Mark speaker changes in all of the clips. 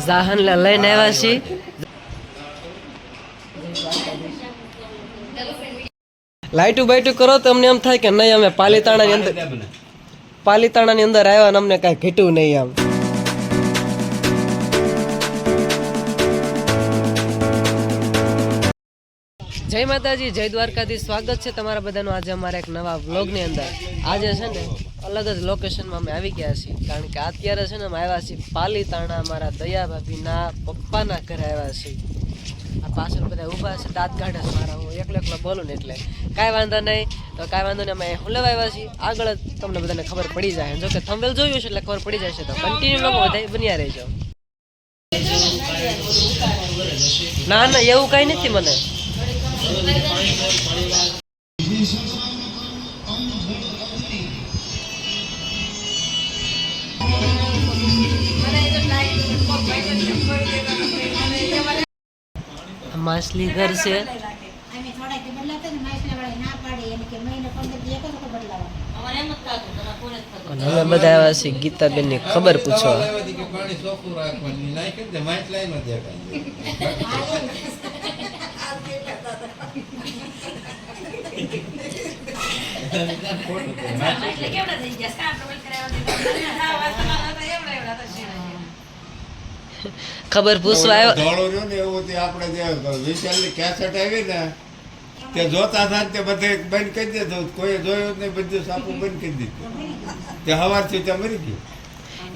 Speaker 1: જાહનને લઈને આવ્યા છીએ લાઈટું બાઈટું કરો તો અમને એમ થાય કે નહીં અમે પાલીતાણાની અંદર પાલીતાણાની અંદર આવ્યા ને અમને કાંઈ ઘટ્યું નહીં આમ જય માતાજી, જય દ્વારકાથી સ્વાગત છે તમારા બધાનું આજે અમારા એક નવા વ્લોગની અંદર. આજે છે ને અલગ જ લોકેશનમાં અમે આવી ગયા છીએ. કારણ કે અત્યારે છે ને અમે આવ્યા છીએ પાલીતાણા અમારા દયા ભાભીના પપ્પાના ઘરે આવ્યા છીએ. આ પાછળ બધા ઊભા છે, દાંત કાઢે છે મારા. હું એકલો એકલો બોલું ને એટલે. કાંઈ વાંધો નહીં. તો કાંઈ વાંધો નહીં, અમે હુલેવા આવ્યા છીએ. આગળ તમને બધાને ખબર પડી જાય. જો કે થંબેલ જોયું છે એટલે ખબર પડી જશે તો કન્ટિન્યુ લોકો બધા બન્યા રહેજો. ના ના, એવું કાંઈ નથી મને. માછલી ઘર છે. અને બધા આવ્યા છે ગીતાબેનની ખબર પૂછવા. ખબર પૂછવા આવ્યા
Speaker 2: રહ્યો ને એવું તે આપણે જે વિશાલની કેસેટ આવી ને તે જોતા હતા તે બધે બંધ કરી દીધું કોઈ જોયું નહીં બધું સાપું બંધ કરી દીધું. તે હવારથી ત્યાં મરી ગયું.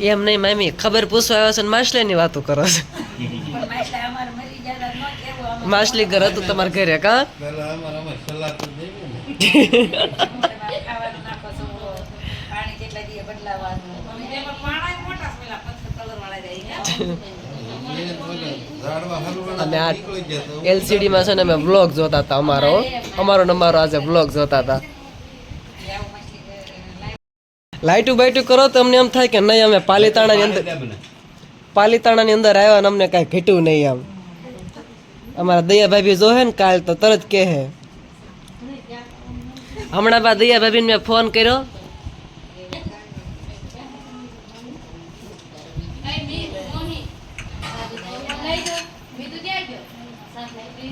Speaker 1: એમ નહીં મામી. ખબર પૂછવા આવ્યો છે ને માછલી ની વાતો કરો છો. માછલી ઘર હતું તમારા ઘરે કા? અને આ
Speaker 2: નીકળી
Speaker 1: એલસીડી માં છે ને અમે બ્લોગ જોતા હતા અમારો. અમારો નંબર આજે બ્લોગ જોતા હતા. લાઇટું બાઇટું કરો તો અમને એમ થાય કે નહીં અમે પાલીતાણાની અંદર પાલીતાણાની અંદર આવ્યા અને અમને કાંઈ ઘટ્યું નહીં આમ અમારા દયાભાઈ ભાભી જોહે ને કાલ તો તરત કહે હમણાં બા દયાભાઈ ભાભીને મેં ફોન કર્યો.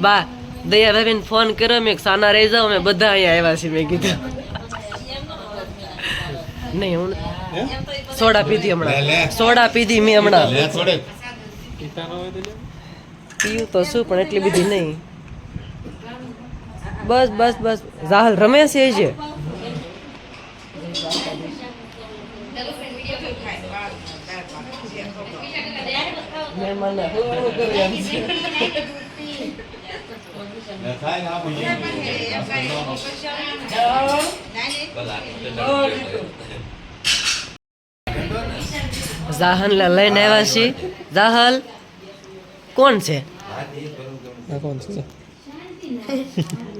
Speaker 1: બા દયાભાઈ ભાભીને ફોન કર્યો મેં સાના રહી જાઓ અમે બધા અહીંયા આવ્યા છીએ. મેં કીધું. નહીં હું સોડા પીધી. હમણાં. સોડા પીધી મેં હમણાં. પીયું તો શું પણ એટલી બધી નહીં. બસ બસ બસ. રાહુલ રમે છે એ છે મહેમાનને હુરહુર કરી એમ છે.
Speaker 2: લે ખાઈ ને
Speaker 1: લઈને આવ્યા છીએ. જાહલ. કોણ છે?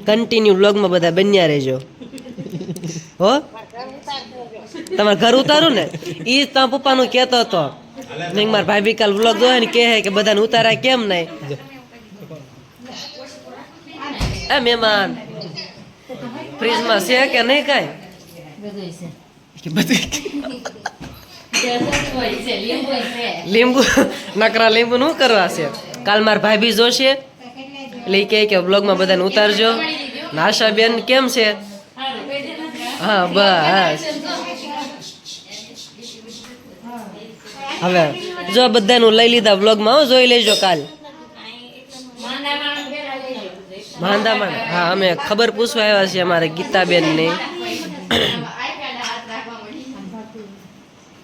Speaker 1: કન્ટિન્યુ વ્લોગમાં બધા બન્યા રહેજો. હો? તમારે ઘર ઉતારું ને? એ જ તમારા પપ્પાનું કહેતો હતો. નહીં મારા ભાભી કાલ વ્લોગ જોયો ને કહે કે બધાને ઉતારાય કેમ નહીં? એ મહેમાન ફ્રીજમાં છે કે નહીં કાંઈ? બધું લીંબુ નકરા લીંબુ નું કરવા છે. કાલ મારા બી જોશે. એટલે કહે કે બ્લોગમાં બધાને ઉતારજો. નાશા બેન કેમ છે? હા, બસ. હવે, જો બધાનું લઈ લીધા બ્લોગમાં જોઈ લેજો કાલ. માંદામાં, હા, અમે ખબર પૂછવા આવ્યા છીએ અમારે ગીતાબેન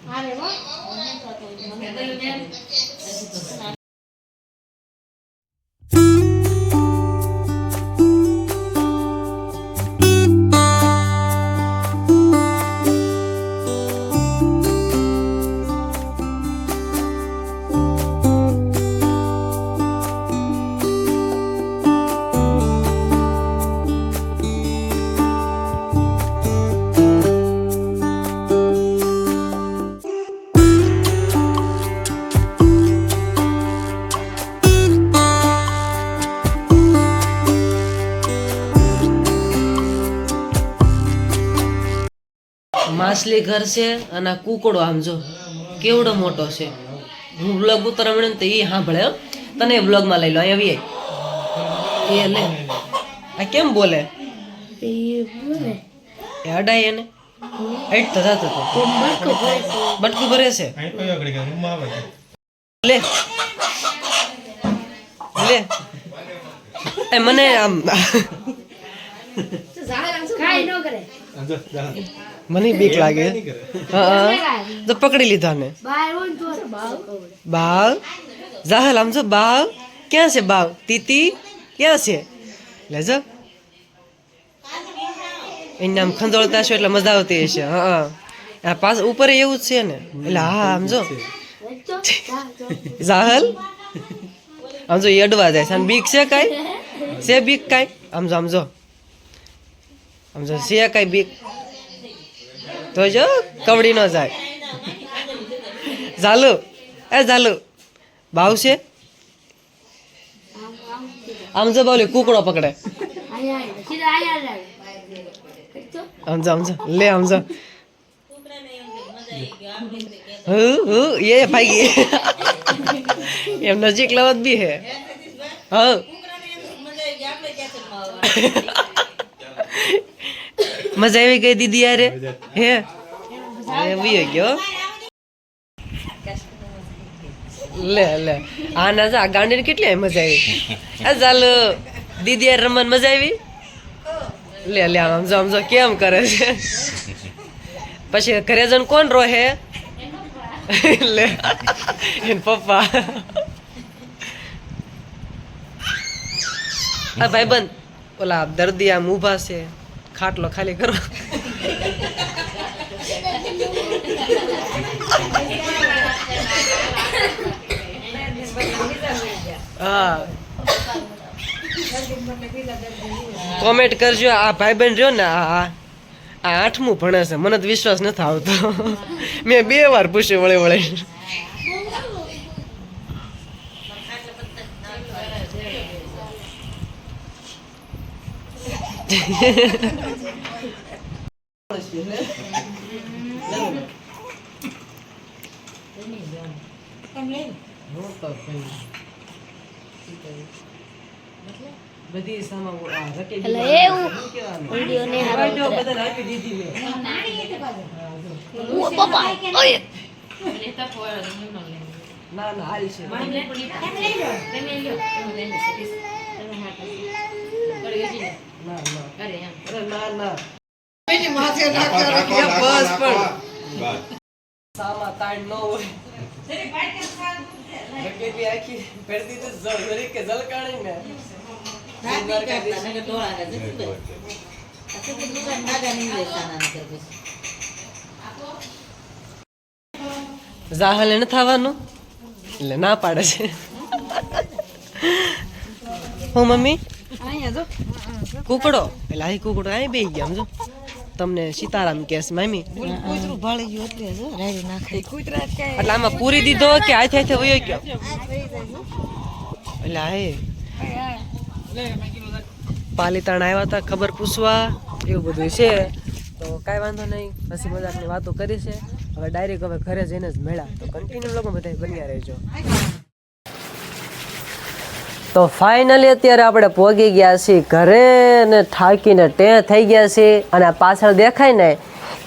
Speaker 1: ની
Speaker 3: આવે
Speaker 1: માછલી ઘર છે અને આ કુકડો આમ જો કેવડો મોટો છે. હું બ્લોગ ઉતારવા મળ્યો ને તો એ સાંભળે હો. તને વ્લોગમાં લઈ લો અહીંયા આવી એ લે. આ કેમ બોલે? એ અડાય એને. એટ તો થતો હતો બટકું ભરે છે. લે. લે. એ મને આમ. મને બીક લાગે. હા તો પકડી લીધા ને બાવ જાહલ આમ જો બાવ ક્યાં છે બાવ તીતી ક્યાં છે? લેજો એને આમ ખંજોળતા છો એટલે મજા આવતી હશે. હા હા. આ પાસ ઉપર એવું જ છે ને. એટલે હા આમ જો. જાહલ આમ જો ઈ અડવા જાય છે. બીક છે કાંઈ? છે બીક કાંઈ? આમ જો આમ જો. આમ જો છે કાંઈ બીક તો જો, કવડી ન જાય. ઝાલુ. એ ઝાલુ. ભાવ છે? આમ જો બોલી કુકડો પકડે. સમજો સમજો લે સમજો હું હું? એ ભાગી એમ નજીક લવત બી હે. હા મજા આવી ગઈ દીદી યારે? હે? એવી ગયો. લે લે. આ ના જા ગાંડી કેટલી મજા આવી? આ ચાલ દીદી યાર રમવાની મજા આવી? લે લે આમ જો આમ જો કેમ કરે છે? પછી ઘરે જણ કોણ રોહે? લે એન પપ્પા. આ ભાઈબંધ ઓલા દર્દી આમ ઊભા છે. ખાટલો ખાલી કરો. હા. કોમેન્ટ કરજો, આ ભાઈ બહેન રહ્યો ને આ આ- આઠમું ભણે છે. મને તો વિશ્વાસ નથી આવતો. મેં બે વાર પૂછ્યું વળે વળે. બધી
Speaker 4: ને
Speaker 1: ના હારી છે જરીક કે ઝલકાણી ને. જાહલે ન થવાનું? એટલે ના પાડે છે. હું મમ્મી? કુકડો. એટલે આ કુકડો અહીં બે ગયા સમજો. તમને સીતારામ કેસ મામી. કૂતરું ભાળી ગયું એટલે આમાં પૂરી દીધો કે હાથે હાથે વયો ગયો? એટલે આ એ. પાલીતાણા આવ્યા હતા ખબર પૂછવા. એવું બધું છે. તો કાંઈ વાંધો નહીં. હસી મજાકની વાતો કરી છે. હવે ડાયરેક્ટ હવે ઘરે જઈને જ મેળા તો કન્ટિન્યુ લોકો બધા બન્યા રહેજો. તો ફાઇનલી અત્યારે આપણે પહોંચી ગયા છીએ ઘરે ને થાકીને ટે થઈ ગયા છીએ અને આ પાછળ દેખાય ને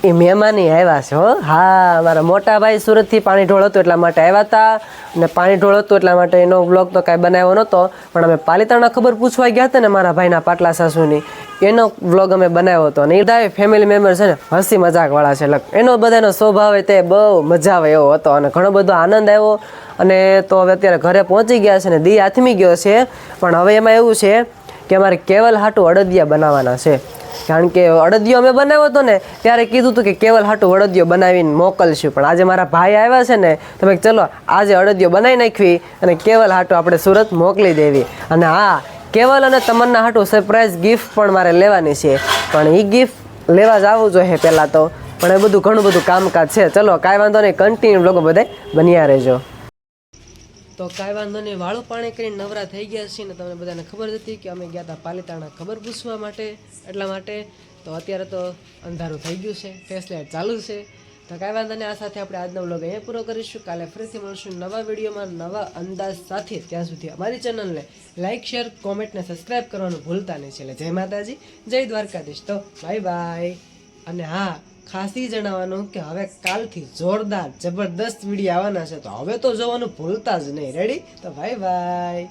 Speaker 1: એ મહેમાની આવ્યા છે, હો. હા મારા મોટા ભાઈ સુરતથી પાણી ઢોળ હતું એટલા માટે આવ્યા હતા અને પાણી ઢોળ હતું એટલા માટે એનો બ્લોગ તો કાંઈ બનાવ્યો નહોતો, પણ અમે પાલિતાણા ખબર પૂછવા ગયા હતા ને મારા ભાઈના પાટલા સાસુની. એનો વ્લોગ અમે બનાવ્યો હતો અને એ ફેમિલી મેમ્બર છે ને હસી મજાકવાળા છે. એનો બધાનો સ્વભાવ તે બહુ મજા આવે એવો હતો અને ઘણો બધો આનંદ આવ્યો. અને તો હવે અત્યારે ઘરે પહોંચી ગયા છે ને દી આથમી ગયો છે. પણ હવે એમાં એવું છે કે અમારે કેવલ હાટું અડદિયા બનાવવાના છે. કારણ કે અડદિયો અમે બનાવ્યો હતો ને, ત્યારે કીધું હતું કે કેવલ હાટું અડદિયો બનાવીને મોકલશું. પણ આજે મારા ભાઈ આવ્યા છે ને તમે ચલો, આજે અડદિયો બનાવી નાખવી અને કેવલ હાટું આપણે સુરત મોકલી દેવી. અને હા, કેવલ અને તમન્ના હાટું સરપ્રાઈઝ ગિફ્ટ પણ મારે લેવાની છે. પણ એ ગિફ્ટ લેવા જ આવવું જોઈએ પહેલાં તો. પણ એ બધું ઘણું બધું કામકાજ છે. ચલો, કાંઈ વાંધો નહીં કન્ટિન્યુ લોકો બધા બન્યા રહેજો. તો કાંઈ વાંધો નહીં વાળું પાણી કરીને નવરા થઈ ગયા છીએ ને તમને બધાને ખબર હતી કે અમે ગયા હતા પાલિતાણા ખબર પૂછવા માટે, એટલા માટે. તો અત્યારે તો અંધારું થઈ ગયું છે, ફેસ લાઇટ ચાલુ છે. તો કાંઈ વાંધો નહીં આ સાથે આપણે આજનો વ્લોગ અહીંયા પૂરો કરીશું. કાલે ફરીથી મળશું નવા વિડીયોમાં, નવા અંદાજ સાથે. ત્યાં સુધી અમારી ચેનલને લાઇક શેર, કોમેન્ટ ને સબસ્ક્રાઇબ કરવાનું ભૂલતા નહીં. છેલ્લે જય માતાજી, જય દ્વારકાધીશ. તો બાય બાય. અને હા ખાસ જણાવવાનું કે હવે કાલથી જોરદાર, જબરદસ્ત વીડિયો આવવાના છે. તો હવે તો જોવાનું ભૂલતા જ નહીં. રેડી તો બાય બાય